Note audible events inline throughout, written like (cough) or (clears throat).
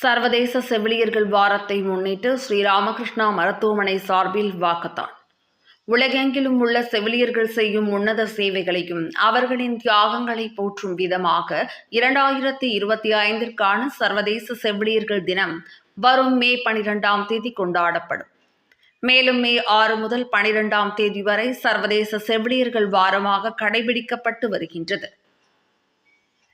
சர்வதேச செவிலியர்கள் வாரத்தை முன்னிட்டு ஸ்ரீராமகிருஷ்ணா மருத்துவமனை சார்பில் வாக்கத்தான். உலகெங்கிலும் உள்ள செவிலியர்கள் செய்யும் உன்னத சேவைகளையும் அவர்களின் தியாகங்களை போற்றும் விதமாக இரண்டாயிரத்தி இருபத்தி ஐந்திற்கான சர்வதேச செவிலியர்கள் தினம் வரும் மே பனிரெண்டாம் தேதி கொண்டாடப்படும். மேலும் மே ஆறு முதல் பனிரெண்டாம் தேதி வரை சர்வதேச செவிலியர்கள் வாரமாக கடைபிடிக்கப்பட்டு வருகின்றது.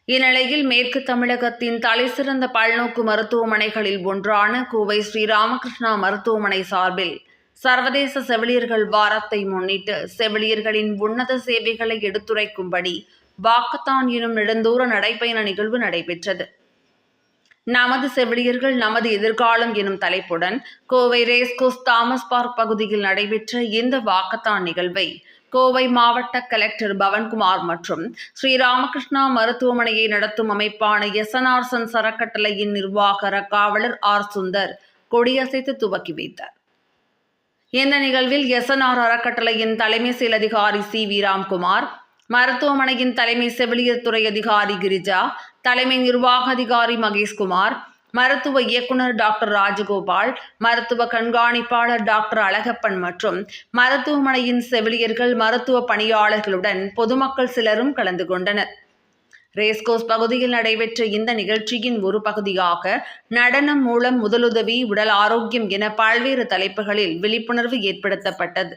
இந்நிலையில் மேற்கு தமிழகத்தின் தலைசிறந்த பல்நோக்கு மருத்துவமனைகளில் ஒன்றான கோவை ஸ்ரீராமகிருஷ்ணா மருத்துவமனை சார்பில் சர்வதேச செவிலியர்கள் வாரத்தை முன்னிட்டு செவிலியர்களின் உன்னத சேவைகளை எடுத்துரைக்கும்படி வாக்கத்தான் எனும் நெடுந்தூர நடைபயண நிகழ்வு நடைபெற்றது. நமது செவிலியர்கள் நமது எதிர்காலம் எனும் தலைப்புடன் கோவை ரேஸ்கோஸ் தாமஸ் பார்க் பகுதியில் நடைபெற்ற இந்த வாக்கத்தான் நிகழ்வை கோவை மாவட்ட கலெக்டர் பவன்குமார் மற்றும் ஸ்ரீராமகிருஷ்ணா மருத்துவமனையை நடத்தும் அமைப்பான எஸ்என்ஆர்சன் சரக்கட்டளையின் நிர்வாக காவலர் ஆர் சுந்தர் கொடியசைத்து துவக்கி வைத்தார். இந்த நிகழ்வில் எஸ்என்ஆர் அறக்கட்டளையின் தலைமை செயல் அதிகாரி சி வி ராம்குமார் மருத்துவமனையின் தலைமை செவிலியர் துறை அதிகாரி கிரிஜா தலைமை நிர்வாக அதிகாரி மகேஷ்குமார் மருத்துவ இயக்குனர் டாக்டர் ராஜகோபால் மருத்துவ கண்காணிப்பாளர் டாக்டர் அழகப்பன் மற்றும் மருத்துவமனையின் செவிலியர்கள் மருத்துவ பணியாளர்களுடன் பொதுமக்கள் சிலரும் கலந்து கொண்டனர். ரேஸ்கோஸ் பகுதியில் நடைபெற்ற இந்த நிகழ்ச்சியின் ஒரு பகுதியாக நடனம் மூலம் முதலுதவி உடல் ஆரோக்கியம் என பல்வேறு தலைப்புகளில் விழிப்புணர்வு ஏற்படுத்தப்பட்டது.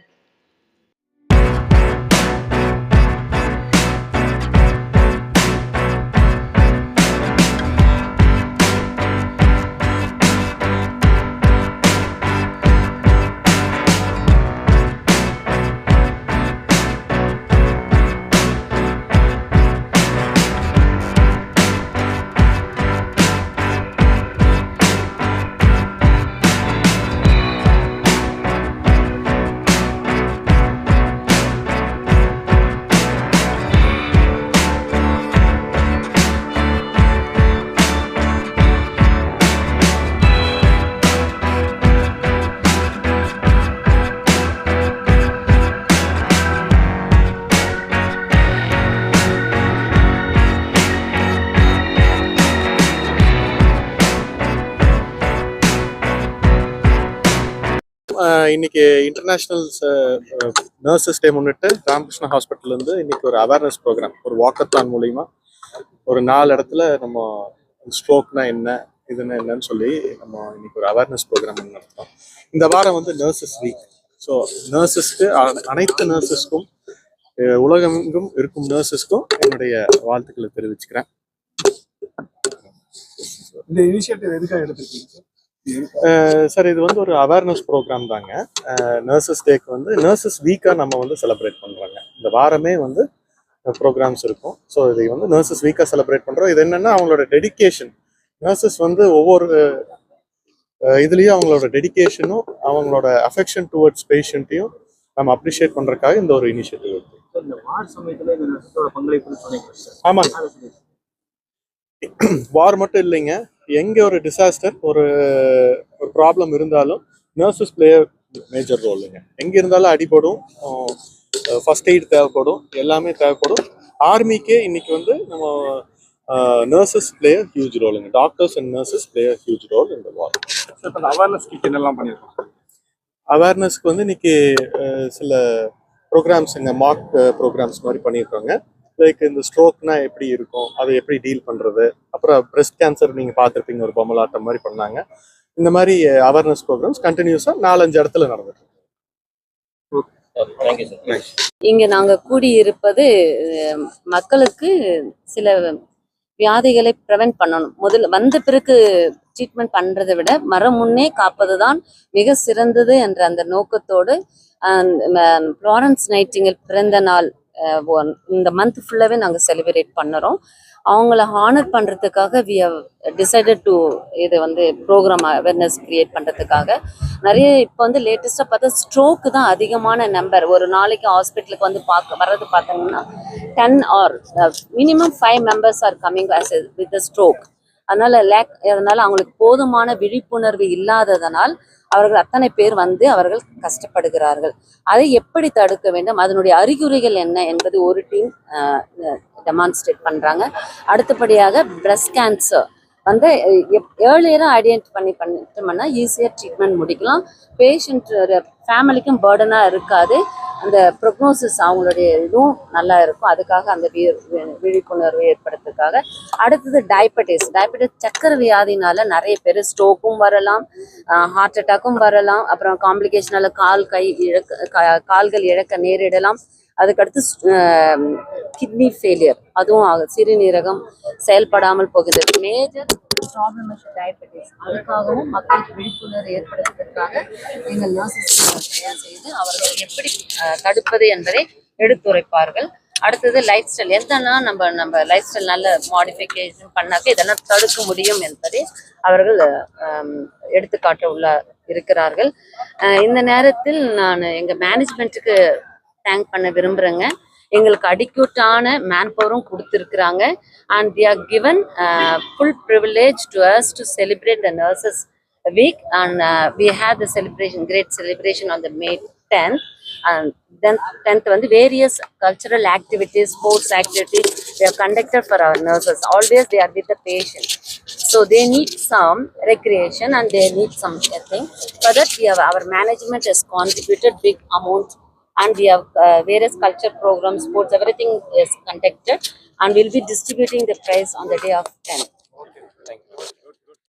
இன்னைக்கு இன்டர்நேஷ்னல் நர்சஸ் டே முன்னிட்டு ராமகிருஷ்ணா ஹாஸ்பிட்டல் இருந்து இன்னைக்கு ஒரு அவேர்னஸ் ப்ரோக்ராம் ஒரு வாக்கத்தான் மூலிமா ஒரு நாலு இடத்துல நம்ம ஸ்ட்ரோக்னா என்ன இதுன்னு என்னன்னு சொல்லி நம்ம இன்னைக்கு ஒரு அவேர்னஸ் ப்ரோக்ராம் நடத்தோம் இந்த வாரம் வந்து நர்சஸ் வீக் ஸோ நர்சஸ்க்கு அனைத்து நர்சஸ்க்கும் உலகமெங்கும் இருக்கும் நர்சஸ்க்கும் என்னுடைய வாழ்த்துக்களை தெரிவிச்சுக்கிறேன். இந்த இனிஷியேட்டிவ் எதுக்காக எடுத்துருக்கீங்க? சார் இது வந்து ஒரு அவேர்னஸ் ப்ரோக்ராம் தாங்க. நர்சஸ் டேக்கு வந்து நர்சஸ் வீக்காக நம்ம வந்து செலிப்ரேட் பண்ணுறாங்க இந்த வாரமே வந்து ப்ரோக்ராம்ஸ் இருக்கும். ஸோ இதை வந்து நர்சஸ் வீக்காக செலிப்ரேட் பண்ணுறோம் இது என்னென்னா அவங்களோட டெடிகேஷன் நர்சஸ் வந்து ஒவ்வொரு இதுலேயும் அவங்களோட டெடிகேஷனும் அவங்களோட அஃபெக்ஷன் டுவர்ட்ஸ் பேஷண்ட்டையும் நம்ம அப்ரிஷியேட் பண்ணுறதுக்காக இந்த ஒரு இனிஷியேட்டிவ் இருக்கு. சார் இந்த வார் சமயத்துல இந்த நர்சஸோட பங்களிப்புன்னு சொன்னீங்க சார் ஆமாங்க. (clears throat) வார் மட்டும் இல்லைங்க. எங்கே ஒரு டிசாஸ்டர் ஒரு ஒரு ப்ராப்ளம் இருந்தாலும் நர்சஸ் பிளே மேஜர் ரோலுங்க எங்கே இருந்தாலும் அடிபடும் ஃபர்ஸ்ட் எய்ட் தேவைப்படும் எல்லாமே தேவைப்படும். ஆர்மிக்கே இன்னைக்கு வந்து நம்ம nurses play huge ரோலுங்க doctors and nurses play huge role இந்த வார் இப்போ அவேர்னஸ் கிட் என்னெல்லாம் பண்ணியிருக்கோம் அவேர்னஸ்க்கு வந்து இன்னைக்கு சில ப்ரோக்ராம்ஸுங்க மார்க் ப்ரோக்ராம்ஸ் மாதிரி பண்ணியிருக்காங்க லைக் இந்த ஸ்ட்ரோக்னா எப்படி இருக்கும்? அதை எப்படி டீல் பண்ணுறது அப்புறம் பிரஸ்ட் கேன்சர் நீங்கள் பார்த்துருப்பீங்க ஒரு பொம்மலாட்டம் மாதிரி பண்ணாங்க. இந்த மாதிரி அவேர்னஸ் ப்ரோக்ராம்ஸ் கண்டினியூஸாக நாலஞ்சு இடத்துல நடந்துட்டு இங்க நாங்க கூடியிருப்பது eh, மக்களுக்கு சில வியாதிகளை ப்ரிவென்ட் பண்ணணும். முதல்ல வந்த பிறகு ட்ரீட்மெண்ட் பண்றதை விட மரம் முன்னே காப்பதுதான் மிக சிறந்தது என்ற அந்த நோக்கத்தோடு ஃப்ளாரன்ஸ் நைட்டிங்கில் பிறந்த நாள் இந்த மந்த் ஃபுல்லாகவே நாங்கள் செலிப்ரேட் பண்ணுறோம் அவங்கள ஹானர் பண்றதுக்காக வி ஹவ் டிசைடட் டு இது வந்து ப்ரோக்ராம் அவேர்னஸ் க்ரியேட் பண்றதுக்காக. நிறைய இப்போ வந்து லேட்டஸ்ட்டாக பார்த்தா ஸ்ட்ரோக்கு தான் அதிகமான நம்பர் ஒரு நாளைக்கு ஹாஸ்பிட்டலுக்கு வந்து பார்க்க வர்றது பார்த்தீங்கன்னா ten or minimum five members are coming as with stroke அதனால லேக் அதனால் அவங்களுக்கு போதுமான விழிப்புணர்வு இல்லாததனால் அவர்கள் அத்தனை பேர் வந்து அவர்கள் கஷ்டப்படுகிறார்கள். அதை எப்படி தடுக்க வேண்டும்? அதனுடைய அறிகுறிகள் என்ன என்பது ஒரு டீம் டெமான்ஸ்ட்ரேட் பண்ணுறாங்க அடுத்தபடியாக பிரஸ்ட் கேன்சர் வந்து ஏர்லியராக ஐடென்டி பண்ணி பண்ணிட்டோம்னா ஈஸியாக ட்ரீட்மெண்ட் முடிக்கலாம். பேஷண்ட் ஃபேமிலிக்கும் பேர்டனாக இருக்காது. அந்த ப்ரொக்னோசிஸ் அவங்களுடைய இதுவும் நல்லா இருக்கும். அதுக்காக அந்த விழிப்புணர்வு ஏற்படுறதுக்காக அடுத்தது டயபெட்டிஸ் டயபெட்டிஸ் சக்கரை வியாதினால நிறைய பேர் ஸ்ட்ரோக்கும் வரலாம் ஹார்ட் அட்டாக்கும் வரலாம் அப்புறம் காம்ப்ளிகேஷனால கால் கை இழக்க கா- கால்கள் இழக்க நேரிடலாம். அதுக்கடுத்து கிட்னி ஃபெயிலியர் அதுவும் ஆகுது சிறுநீரகம் செயல்படாமல் போகுது. மேஜர் ப்ராப்ளம் டயபெட்டிஸ் அதுக்காகவும் மக்களுக்கு விழிப்புணர்வு ஏற்படுத்துவதற்காக எங்கள் நர்சஸ் தயார் செய்து அவர்கள் எப்படி தடுப்பது என்பதை எடுத்துரைப்பார்கள். அடுத்தது லைஃப் ஸ்டைல் எதனா நம்ம நம்ம லைஃப் ஸ்டைல் நல்ல மாடிஃபிகேஷன் பண்ணாக்க இதெல்லாம் தடுக்க முடியும் என்பதை அவர்கள் எடுத்துக்காட்ட உள்ள இருக்கிறார்கள். இந்த நேரத்தில் நான் எங்கள் மேனேஜ்மெண்ட்டுக்கு தேங்க் பண்ண விரும்புகிறேங்க எங்களுக்கு அடிக்யூட்டான மேன் பவரும் கொடுத்துருக்குறாங்க and they are given full privilege to us to celebrate the nurses week and we have the celebration great celebration on the May tenth and then tenth வந்து various cultural activities sports activities we are conducted for our nurses always they are with the patient so they need some recreation and they need some thing For that, we have our management has contributed and we have uh, various culture programs sports everything is conducted. And we'll be distributing the prize on the day of 10th